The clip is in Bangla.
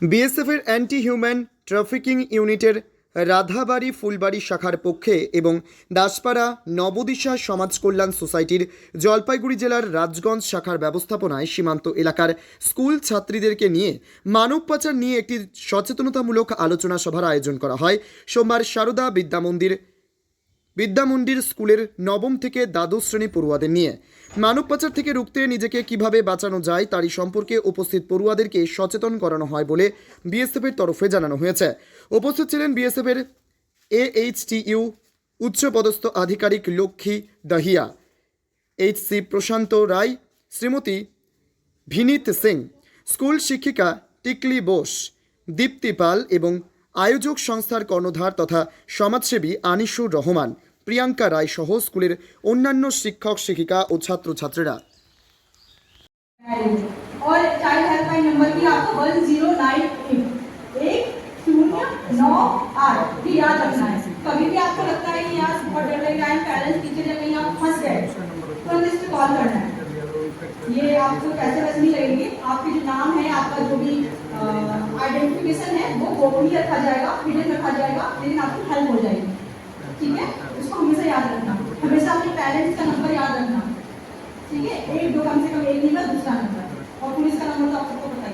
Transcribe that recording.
বিএসএফের অ্যান্টি হিউম্যান ট্রাফিকিং ইউনিটের রাধাবাড়ি ফুলবাড়ি শাখার পক্ষে এবং দাসপাড়া নবদিশা সমাজ কল্যাণ সোসাইটির জলপাইগুড়ি জেলার রাজগঞ্জ শাখার ব্যবস্থাপনায় সীমান্ত এলাকার স্কুল ছাত্রীদেরকে নিয়ে মানব পাচার নিয়ে একটি সচেতনতামূলক আলোচনা সভার আয়োজন করা হয়। সোমবার সারদা বিদ্যামন্দির বিদ্যামন্দির স্কুলের নবম থেকে দ্বাদশ শ্রেণি পড়ুয়াদের নিয়ে। মানব পাচার থেকে রুখতে নিজেকে কীভাবে বাঁচানো যায় তারই সম্পর্কে উপস্থিত পড়ুয়াদেরকে সচেতন করানো হয় বলে বিএসএফের তরফে জানানো হয়েছে। উপস্থিত ছিলেন বিএসএফের এএইচটিইউ উচ্চপদস্থ আধিকারিক লক্ষ্মী দাহিয়া এইচসি প্রশান্ত রায়, শ্রীমতী ভিনীত সিং, স্কুল শিক্ষিকা টিকলি বোস, দীপ্তি পাল এবং আয়োজক সংস্থার কর্ণধার তথা সমাজসেবী আনিসুর রহমান। প্রিয়াঙ্কা রায় সহ স্কুলের অন্যান্য শিক্ষক শিক্ষিকা ও ছাত্রছাত্রীরা और चाइल्ड हेल्पलाइन नंबर भी आपको वन जीरो नाइन एट एक शून्य नौ आठ भी याद रखना है कभी भी आपको लगता है कि यहाँ बहुत डर लग रहा है पेरेंट्स टीचर या कहीं आप फंस गए तुरंत इस पे कॉल करना है ये आपको पैसे वैसे नहीं लगेंगे आपके जो नाम है आपका जो भी आइडेंटिफिकेशन है वो गोपनीय रखा जाएगा हिडन रखा जाएगा लेकिन आपकी हेल्प हो जाएगी पेरेंट्स का नंबर याद रखना। ठीक है? एक दो कम से कम एक नहीं दूसरा नंबर और पुलिस का नंबर तो आप सबको पता